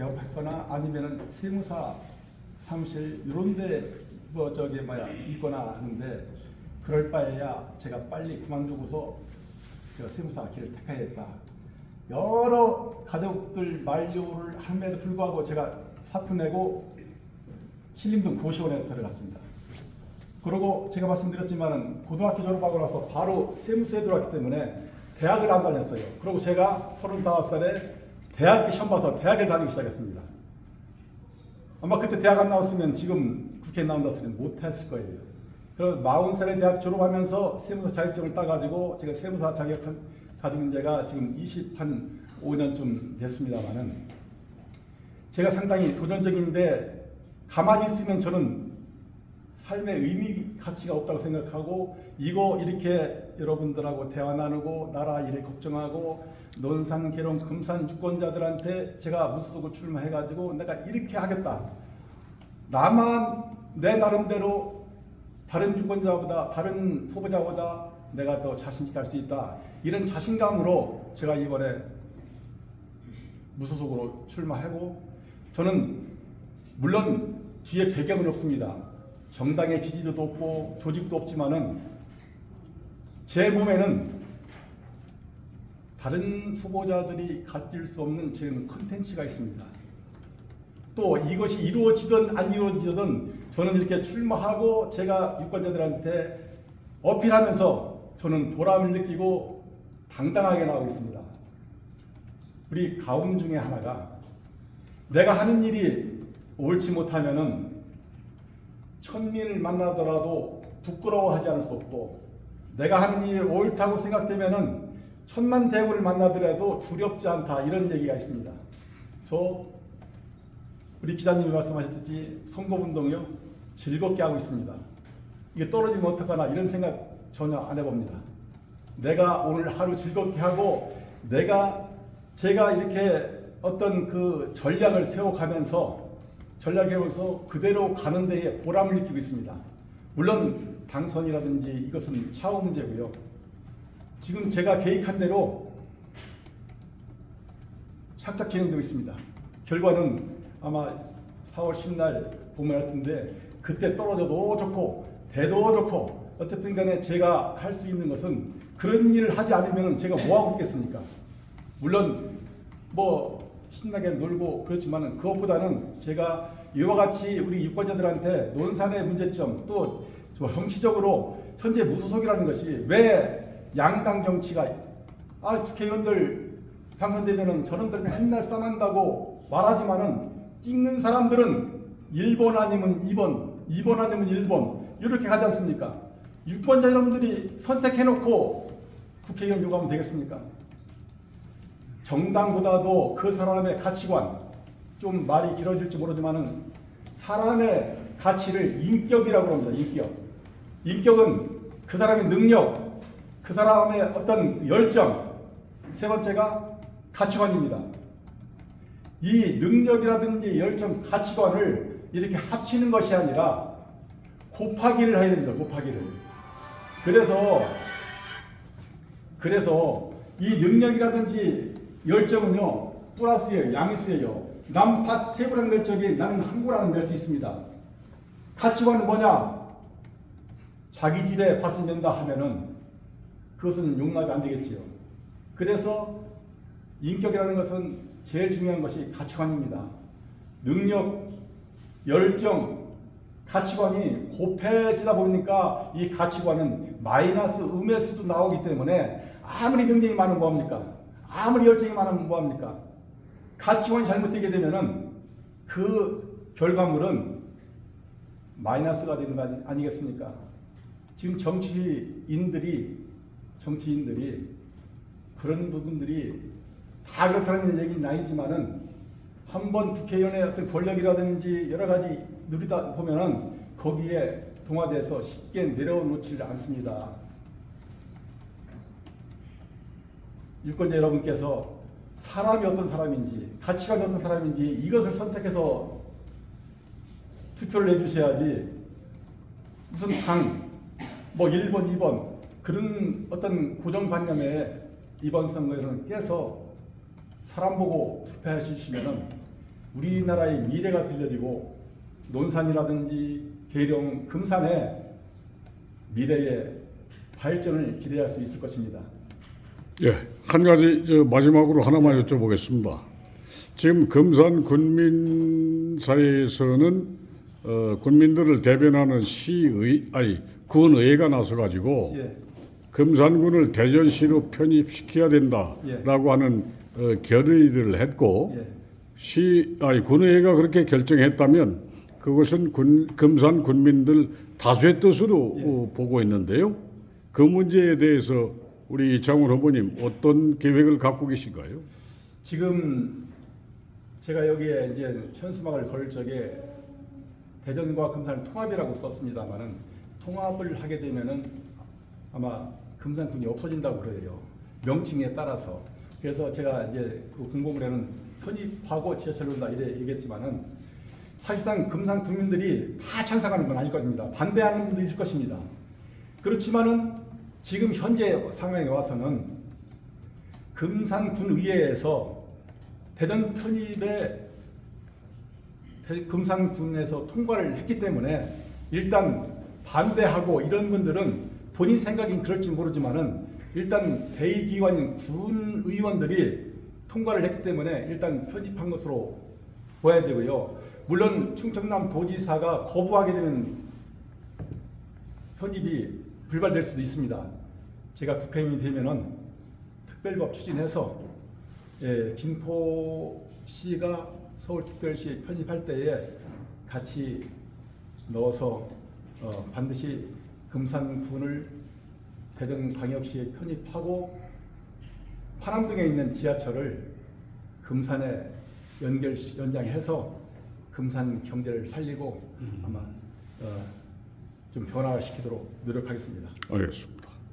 개업했거나 아니면은 세무사 사무실 이런데 뭐 저기 뭐야 있거나 하는데 그럴 바에야 제가 빨리 그만두고서 제가 세무사 길을 택해야겠다. 여러 가족들 만료를 함에도 불구하고 제가 사표 내고 신림동 고시원에 들어갔습니다. 그리고 제가 말씀드렸지만은 고등학교 졸업하고 나서 바로 세무서에 들어왔기 때문에 대학을 안 다녔어요. 그리고 제가 35살에 대학 시험 봐서 대학을 다니기 시작했습니다. 아마 그때 대학 안 나왔으면 지금 국회에 나온다 소리는 못 했을 거예요. 그래서 40살에 대학 졸업하면서 세무사 자격증을 따가지고 제가 세무사 자격 가진 지가 지금 20한 5년쯤 됐습니다만은 제가 상당히 도전적인데 가만히 있으면 저는 삶의 의미 가치가 없다고 생각하고 이거 이렇게 여러분들하고 대화 나누고 나라 일을 걱정하고 논산 계룡 금산 유권자들한테 제가 무소속 출마해가지고 내가 이렇게 하겠다. 나만 내 나름대로 다른 유권자보다 다른 후보자보다 내가 더 자신 있게 할 수 있다. 이런 자신감으로 제가 이번에 무소속으로 출마하고 저는 물론 뒤에 배경은 없습니다. 정당의 지지도 없고 조직도 없지만은 제 몸에는 다른 후보자들이 가질 수 없는 제 컨텐츠가 있습니다. 또 이것이 이루어지든 안 이루어지든 저는 이렇게 출마하고 제가 유권자들한테 어필하면서 저는 보람을 느끼고 당당하게 나오고 있습니다. 우리 가움 중에 하나가 내가 하는 일이 옳지 못하면은 천민을 만나더라도 부끄러워하지 않을 수 없고 내가 하는 일이 옳다고 생각되면은 천만 대군을 만나더라도 두렵지 않다 이런 얘기가 있습니다. 저 우리 기자님이 말씀하셨듯이 선거운동이요 즐겁게 하고 있습니다. 이게 떨어지면 어떡하나 이런 생각 전혀 안 해봅니다. 내가 오늘 하루 즐겁게 하고 내가 제가 이렇게 어떤 그 전략을 세워가면서 전략에서 그대로 가는 데에 보람을 느끼고 있습니다. 물론 당선이라든지 이것은 차후 문제고요. 지금 제가 계획한 대로 착착 진행되고 있습니다. 결과는 아마 4월 10날 보면 할 텐데 그때 떨어져도 좋고 돼도 좋고 어쨌든 간에 제가 할 수 있는 것은 그런 일을 하지 않으면 제가 뭐 하고 있겠습니까? 물론 뭐 신나게 놀고 그렇지만은 그것보다는 제가 이와 같이 우리 유권자들한테 논산의 문제점 또 정치적으로 현재 무소속이라는 것이 왜 양당 정치가 아 국회의원들 당선되면은 저놈들 맨날 싸만다고 말하지만은 찍는 사람들은 1번 아니면 2번, 2번 아니면 1번 이렇게 가지 않습니까? 유권자 여러분들이 선택해놓고 국회의원 요구하면 되겠습니까? 정당보다도 그 사람의 가치관 좀 말이 길어질지 모르지만은 사람의 가치를 인격이라고 합니다. 인격. 인격은 그 사람의 능력, 그 사람의 어떤 열정. 세 번째가 가치관입니다. 이 능력이라든지 열정, 가치관을 이렇게 합치는 것이 아니라 곱하기를 해야 됩니다. 곱하기를. 그래서 그래서 이 능력이라든지 열정은요 플러스예요 양수예요. 남탓 세고랑 멸적이 나는 한 고랑을 낼수 있습니다. 가치관은 뭐냐? 자기 집에 낸다 하면은 그것은 용납이 안 되겠지요. 그래서 인격이라는 것은 제일 중요한 것이 가치관입니다. 능력 열정 가치관이 곱해지다 보니까 이 가치관은 마이너스 음의 수도 나오기 때문에 아무리 능력이 많으면 뭐합니까? 아무리 열정이 많으면 뭐합니까? 가치관이 잘못되게 되면은 그 결과물은 마이너스가 되는 거 아니, 아니겠습니까? 지금 정치인들이 정치인들이 그런 부분들이 다 그렇다는 얘기는 아니지만은 한번 국회의원의 어떤 권력이라든지 여러 가지 누리다 보면은 거기에 동화돼서 쉽게 내려놓지를 않습니다. 유권자 여러분께서 사람이 어떤 사람인지 가치관이 어떤 사람인지 이것을 선택해서 투표를 해주셔야지 무슨 당, 뭐 1번, 2번 그런 어떤 고정관념에 이번 선거에서는 깨서 사람 보고 투표해 주시면은 우리나라의 미래가 들려지고 논산이라든지 계룡, 금산의 미래의 발전을 기대할 수 있을 것입니다. 예, 한 가지 저 마지막으로 하나만 여쭤보겠습니다. 지금 금산 군민 사이에서는 어, 군민들을 대변하는 시의 아니 군의회가 나서 가지고 예, 금산군을 대전시로 편입시켜야 된다라고 하는 어, 결의를 했고 예, 시 아니 군의회가 그렇게 결정했다면 그것은 군, 금산 군민들 다수의 뜻으로 어, 보고 있는데요. 그 문제에 대해서 우리 이창훈 후보님 어떤 계획을 갖고 계신가요? 지금 제가 여기에 이제 현수막을 걸 적에 대전과 금산을 통합이라고 썼습니다만은 통합을 하게 되면은 아마 금산군이 없어진다고 그래요. 명칭에 따라서. 그래서 제가 이제 그 공보물에는 편입하고 지하철로 온다 이래 얘기했지만은 사실상 금산 국민들이 다 찬성하는 건 아닐 겁니다. 반대하는 분도 있을 것입니다. 그렇지만은 지금 현재 상황에 와서는 금산군의회에서 대전 편입에 대- 금산군에서 통과를 했기 때문에 일단 반대하고 이런 분들은 본인 생각인 그럴지 모르지만은 일단 대의기관인 군 의원들이 통과를 했기 때문에 일단 편입한 것으로 보아야 되고요. 물론 충청남 도지사가 거부하게 되면 편입이 불발될 수도 있습니다. 제가 국회의원이 되면은 특별법 추진해서 예, 김포시가 서울특별시에 편입할 때에 같이 넣어서 어, 반드시 금산군을 대전광역시에 편입하고 파남동에 있는 지하철을 금산에 연결 연장해서 금산 경제를 살리고 아마 어, 좀 변화시키도록 노력하겠습니다. 알겠습니다.